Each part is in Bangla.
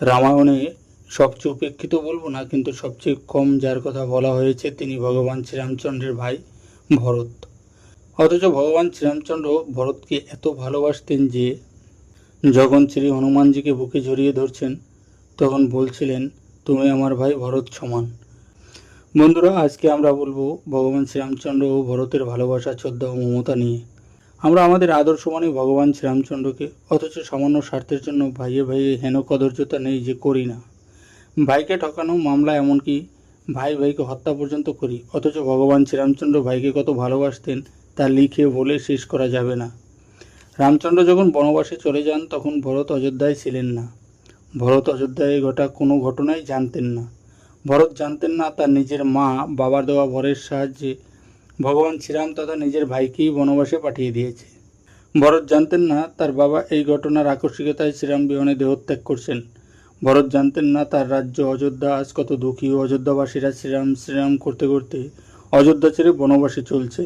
রামায়ণে সবচেয়ে উপেক্ষিত বলব না, কিন্তু সবচেয়ে কম যার কথা বলা হয়েছে তিনি ভগবান শ্রীরামচন্দ্রের ভাই ভরত। অথচ ভগবান শ্রীরামচন্দ্র ভরতকে এত ভালোবাসতেন যে যখন শ্রী হনুমানজিকে বুকে জড়িয়ে ধরছেন, তখন বলছিলেন, তুমি আমার ভাই ভরত সমান। বন্ধুরা, আজকে আমরা বলব ভগবান শ্রীরামচন্দ্র ও ভরতের ভালোবাসা, শ্রদ্ধা ও মমতা নিয়ে। আমরা আমাদের আদর্শ মানে ভগবান শ্রীরামচন্দ্রকে, অথচ সামান্য স্বার্থের জন্য ভাইয়ে ভাইয়ে হেন কদর্যতা নেই যে করি না। ভাইকে ঠকানো মামলা এমনকি ভাই ভাইকে হত্যা পর্যন্ত করি, অথচ ভগবান শ্রীরামচন্দ্র ভাইকে কত ভালোবাসতেন, তা লিখে বলে শেষ করা যাবে না। রামচন্দ্র যখন বনবাসে চলে যান, তখন ভরত অযোধ্যায় ছিলেন না। ভরত অযোধ্যায় ঘটা কোনো ঘটনাই জানতেন না। ভরত জানতেন না তার নিজের মা বাবার দেওয়া ভরের সাহায্যে ভগবান শ্রীরাম তথা নিজের ভাইকেই বনবাসে পাঠিয়ে দিয়েছে। ভরত জানতেন না তার বাবা এই ঘটনার আকস্মিকতায় শ্রীরাম বিমানে দেহত্যাগ করছেন। ভরত জানতেন না তার রাজ্য অযোধ্যা আজ কত দুঃখী অযোধ্যাবাসীরা শ্রীরাম শ্রীরাম করতে করতে অযোধ্যা ছেড়ে বনবাসে চলছে।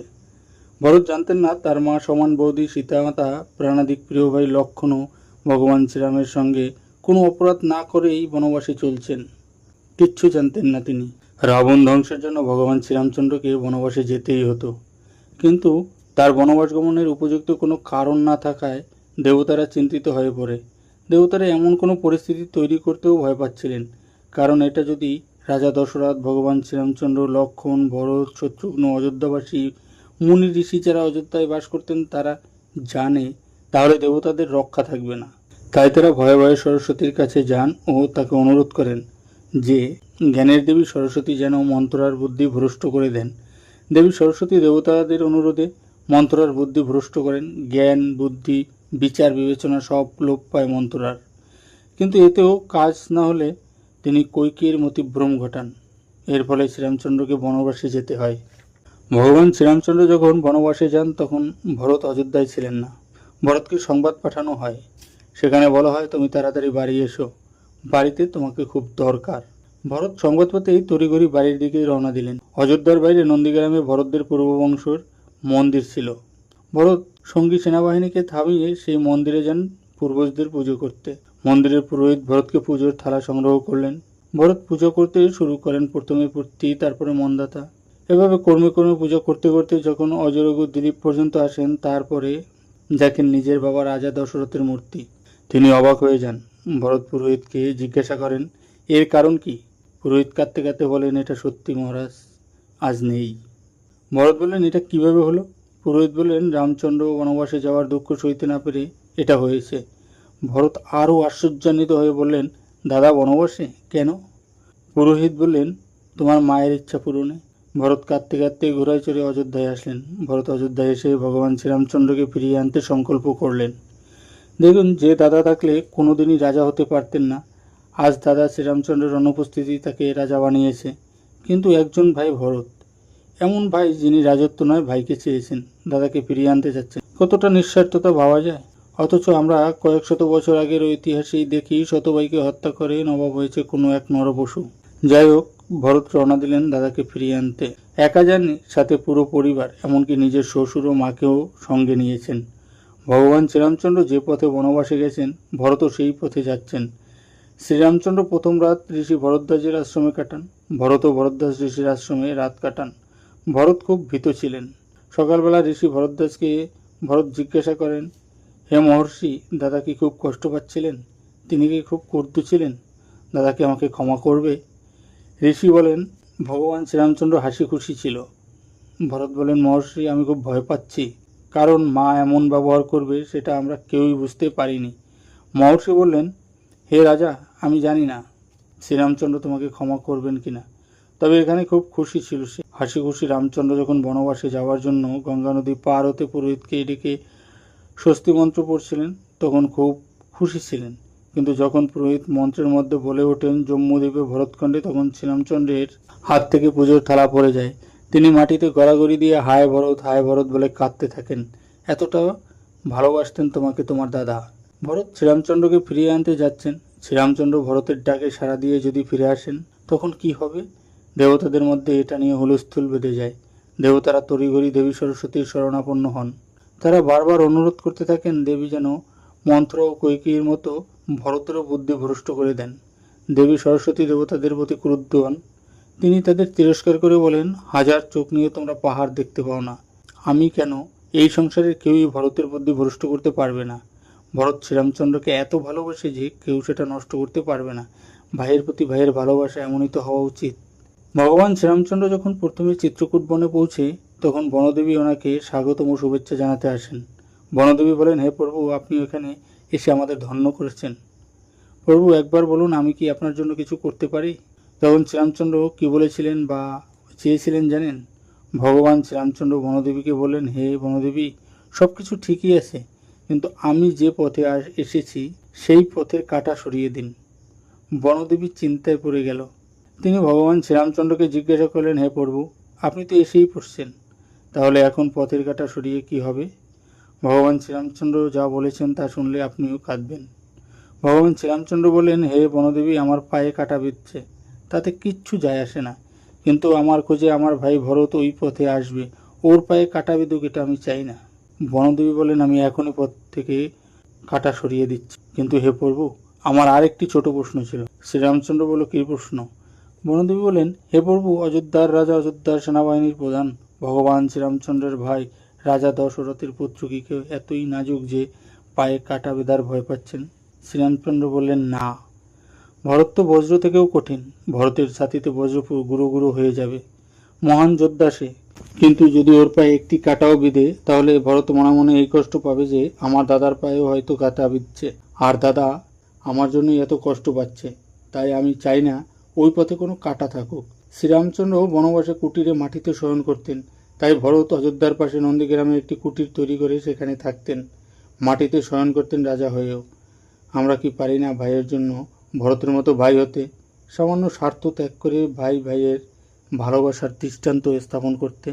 ভরত জানতেন না তার মা সমান বৌদি সীতামাতা প্রাণাদিক প্রিয় ভাই লক্ষণও ভগবান শ্রীরামের সঙ্গে কোনো অপরাধ না করেই বনবাসে চলছেন। কিচ্ছু জানতেন না তিনি। রাবণ ধ্বংসের জন্য ভগবান শ্রীরামচন্দ্রকে বনবাসে যেতেই হতো। কিন্তু তার বনবাস গমনের উপযুক্ত কোনো কারণ না থাকায় দেবতারা চিন্তিত হয়ে পড়ে। দেবতারা এমন কোনো পরিস্থিতি তৈরি করতেও ভয় পাচ্ছিলেন। কারণ এটা যদি রাজা দশরথ, ভগবান শ্রীরামচন্দ্র, লক্ষণ ভরত শত্রুঘ্ন, অযোধ্যাবাসী, মুনি, ঋষি যারা অযোধ্যায় বাস করতেন তারা জানে, তাহলে দেবতাদের রক্ষা থাকবে না। তাই তারা ভয়ে ভয়ে সরস্বতীর কাছে যান ও তাকে অনুরোধ করেন। যে জ্ঞানের দেবী সরস্বতী যেন মন্ত্রার বুদ্ধি ভ্রষ্ট করে দেন। দেবী সরস্বতী দেবতাদের অনুরোধে মন্ত্রার বুদ্ধি ভ্রষ্ট করেন। জ্ঞান, বুদ্ধি, বিচার, বিবেচনা সব লোপ পায় মন্ত্রার। কিন্তু এতেও কাজ না হলে তিনি কৈকের মতিভ্রম ঘটান। এর ফলে শ্রীরামচন্দ্রকে বনবাসে যেতে হয়। ভগবান শ্রীরামচন্দ্র যখন বনবাসে যান, তখন ভরত অযোধ্যায় ছিলেন না। ভরতকে সংবাদ পাঠানো হয়। সেখানে বলা হয়, তুমি তাড়াতাড়ি বাড়ি এসো। বাড়িতে তোমাকে খুব দরকার। ভরত সংবাদ পেতেই তড়িঘড়ি বাড়ির দিকে রওনা দিলেন। অযোধ্যার বাইরে নন্দীগ্রামে ভরতদের পূর্ববংশর মন্দির ছিল। ভরত সঙ্গী সেনাবাহিনীকে থামিয়ে সেই মন্দিরে যান পূর্বজদের পুজো করতে। মন্দিরের পুরোহিত ভরতকে পুজোর থালা সংগ্রহ করলেন। ভরত পুজো করতে শুরু করেন প্রথমে পূর্তি, তারপরে মন্দাতা। এভাবে কর্মে কর্মে পুজো করতে করতে যখন অজরগু দিলীপ পর্যন্ত আসেন, তারপরে দেখেন নিজের বাবা রাজা দশরথের মূর্তি, তিনি অবাক হয়ে যান। ভরত পুরোহিতকে জিজ্ঞাসা করেন, এর কারণ কি? পুরোহিত কাঁদতে কাঁদতে বলেন, এটা সত্যি মহারাজ, আজ নেই। ভরত বললেন, এটা কীভাবে হলো? পুরোহিত বললেন, রামচন্দ্র বনবাসে যাওয়ার দুঃখ সইতে না পেরে এটা হয়েছে। ভরত আরও আশ্চর্যান্বিত হয়ে বললেন, দাদা বনবাসে? কেন? পুরোহিত বললেন, তোমার মায়ের ইচ্ছা পূরণে। ভরত কাঁদতে কাঁদতে ঘোড়ায় চড়ে অযোধ্যায় আসলেন। ভরত অযোধ্যায় এসে ভগবান শ্রীরামচন্দ্রকে ফিরিয়ে আনতে সংকল্প করলেন। দেখুন, যে দাদা থাকলে কোনোদিনই রাজা হতে পারতেন না। আজ দাদা শ্রীরামচন্দ্রের অনুপস্থিতি তাকে রাজা বানিয়েছে, কিন্তু একজন ভাই ভরত। এমন ভাই যিনি রাজত্ব নয়, ভাইকে চেয়েছেন, দাদাকে ফিরিয়ে আনতে চাচ্ছেন। কতটা নিঃস্বার্থতা ভাবা যায়। অথচ আমরা কয়েক শত বছর আগের ঐতিহাসেই দেখি, শত ভাইকে হত্যা করে নবাব হয়েছে কোনো এক নরপশু। যাই হোক, ভরত রওনা দিলেন দাদাকে ফিরিয়ে আনতে। একা যাননি, সাথে পুরো পরিবার, এমনকি নিজের শ্বশুর ও মাকেও সঙ্গে নিয়েছেন। ভগবান শ্রীরামচন্দ্র যে পথে বনবাসে গেছেন ভরতও সেই পথে যাচ্ছেন। শ্রীরামচন্দ্র প্রথম রাত ঋষি ভরদ্বাজের আশ্রমে কাটান, ভরত ও ভরদ্বাজ ঋষির আশ্রমে রাত কাটান। ভরত খুব ভীত ছিলেন। সকালবেলা ঋষি ভরদ্বাজকে ভরত জিজ্ঞাসা করেন, হে মহর্ষি, দাদা কি খুব কষ্ট পাচ্ছিলেন? তিনি কি খুব কুর্দু ছিলেন? দাদাকে আমাকে ক্ষমা করবে? ঋষি বলেন, ভগবান শ্রীরামচন্দ্র হাসি খুশি ছিল। ভরত বলেন, মহর্ষি, আমি খুব ভয় পাচ্ছি। কারণ মা এমন ব্যবহার করবে সেটা আমরা কেউই বুঝতে পারিনি। মহর্ষি বললেন, হে রাজা, আমি জানি না শ্রীরামচন্দ্র তোমাকে ক্ষমা করবেন কিনা। তবে এখানে খুব খুশি ছিল সে। হাসি খুশি রামচন্দ্র যখন বনবাসে যাওয়ার জন্য গঙ্গা নদী পার হতে পুরোহিতকে ডেকে স্বস্তি মন্ত্র পড়ছিলেন, তখন খুব খুশি ছিলেন। কিন্তু যখন পুরোহিত মন্ত্রের মধ্যে বলে ওঠেন জম্মুদ্বীপে ভরতখণ্ডে তখন শ্রীরামচন্দ্রের হাত থেকে পুজোর থালা পড়ে যায়। তিনি মাটিতে গড়াগড়ি দিয়ে হায় ভরত হায় ভরত বলে কাঁদতে থাকেন। এতটা ভালোবাসতেন তোমাকে তোমার দাদা। ভরত শ্রীরামচন্দ্রকে ফিরিয়ে আনতে যাচ্ছেন। শ্রীরামচন্দ্র ভরতের ডাকে সাড়া দিয়ে যদি ফিরে আসেন, তখন কি হবে? দেবতাদের মধ্যে এটা নিয়ে হুলস্থুল বেঁধে যায়। দেবতারা তড়িঘড়ি দেবী সরস্বতীর শরণাপন্ন হন। তারা বারবার অনুরোধ করতে থাকেন, দেবী যেন মন্ত্র ও কৈকির মতো ভরতেরও বুদ্ধি ভ্রষ্ট করে দেন। দেবী সরস্বতী দেবতাদের প্রতি ক্রুদ্ধ হন। তিনি তাদের তিরস্কার করে বলেন, হাজার চোখ নিয়ে তোমরা পাহাড় দেখতে পাও না। আমি কেন? এই সংসারের কেউই ভরতের বুদ্ধি ভ্রষ্ট করতে পারবে না। ভরত শ্রীরামচন্দ্রকে এত ভালোবাসে যে কেউ সেটা নষ্ট করতে পারবে না। ভাইয়ের প্রতি ভাইয়ের ভালোবাসা এমনই তো হওয়া উচিত। ভগবান শ্রীরামচন্দ্র যখন প্রথমে চিত্রকূট বনে পৌঁছে, তখন বনদেবী ওনাকে স্বাগতম শুভেচ্ছা জানাতে আসেন। বনদেবী বলেন, হে প্রভু আপনি এখানে এসে আমাদের ধন্য করেছেন। প্রভু, একবার বলুন, আমি কি আপনার জন্য কিছু করতে পারি? তখন শ্রীরামচন্দ্র কি বলেছিলেন বা চেয়েছিলেন জানেন? ভগবান শ্রীরামচন্দ্র বনদেবীকে বললেন, হে বনদেবী সব কিছু ঠিকই আছে, কিন্তু আমি যে পথে এসেছি, সেই পথের কাটা সরিয়ে দিন। বনদেবী চিন্তায় পড়ে গেল। তিনি ভগবান শ্রীরামচন্দ্রকে জিজ্ঞাসা করলেন, হে প্রভু, আপনি তো এসেই পড়ছেন, তাহলে এখন পথের কাটা সরিয়ে কি হবে? ভগবান শ্রীরামচন্দ্র যা বলেছেন তা শুনলে আপনিও কাঁদবেন। ভগবান শ্রীরামচন্দ্র বললেন, হে বনদেবী, আমার পায়ে কাটা বিচ্ছে তাতে কিচ্ছু যায় আসে না। কিন্তু আমার খোঁজে আমার ভাই ভরত ওই পথে আসবে। ওর পায়ে কাটা বিদুক এটা আমি চাই না। বনদেবী বলেন, আমি এখনই পথ থেকে কাটা সরিয়ে দিচ্ছি। কিন্তু হে প্রভু, আমার আরেকটি ছোট প্রশ্ন ছিল। শ্রীরামচন্দ্র বলল, কী প্রশ্ন? বনদেবী বলেন, হে প্রভু, অযোধ্যার রাজা, অযোধ্যার সেনাবাহিনীর প্রধান। ভগবান শ্রীরামচন্দ্রের ভাই, রাজা দশরথের পুত্র কি কেউ এতই নাজুক যে পায়ে কাটা বেদার ভয় পাচ্ছেন? শ্রীরামচন্দ্র বললেন, না। ভরত তো বজ্র থেকেও কঠিন। ভরতের ছাতিতে বজ্র পুরো গুঁড়ো গুঁড়ো হয়ে যাবে। মহান যোদ্ধা সে। কিন্তু যদি ওর পায়ে একটি কাটাও বিঁধে, তাহলে ভরত মনে মনে এই কষ্ট পাবে যে, আমার দাদার পায়েও হয়তো কাটা বিঁধছে। আর দাদা, আমার জন্যই এত কষ্ট পাচ্ছে। তাই আমি চাই না ওই পথে কোনো কাটা থাকুক। শ্রীরামচন্দ্র বনবাসে কুটিরে মাটিতে শয়ন করতেন। তাই ভরত অযোধ্যার পাশে নন্দীগ্রামে একটি কুটির তৈরি করে সেখানে থাকতেন। মাটিতে শয়ন করতেন রাজা হয়েও। আমরা কি পারি না ভাইয়ের জন্য ভরতের মতো ভাই হতে সামান্য স্বার্থ ত্যাগ করে ভাই ভাইয়ের ভালোবাসার দৃষ্টান্ত স্থাপন করতে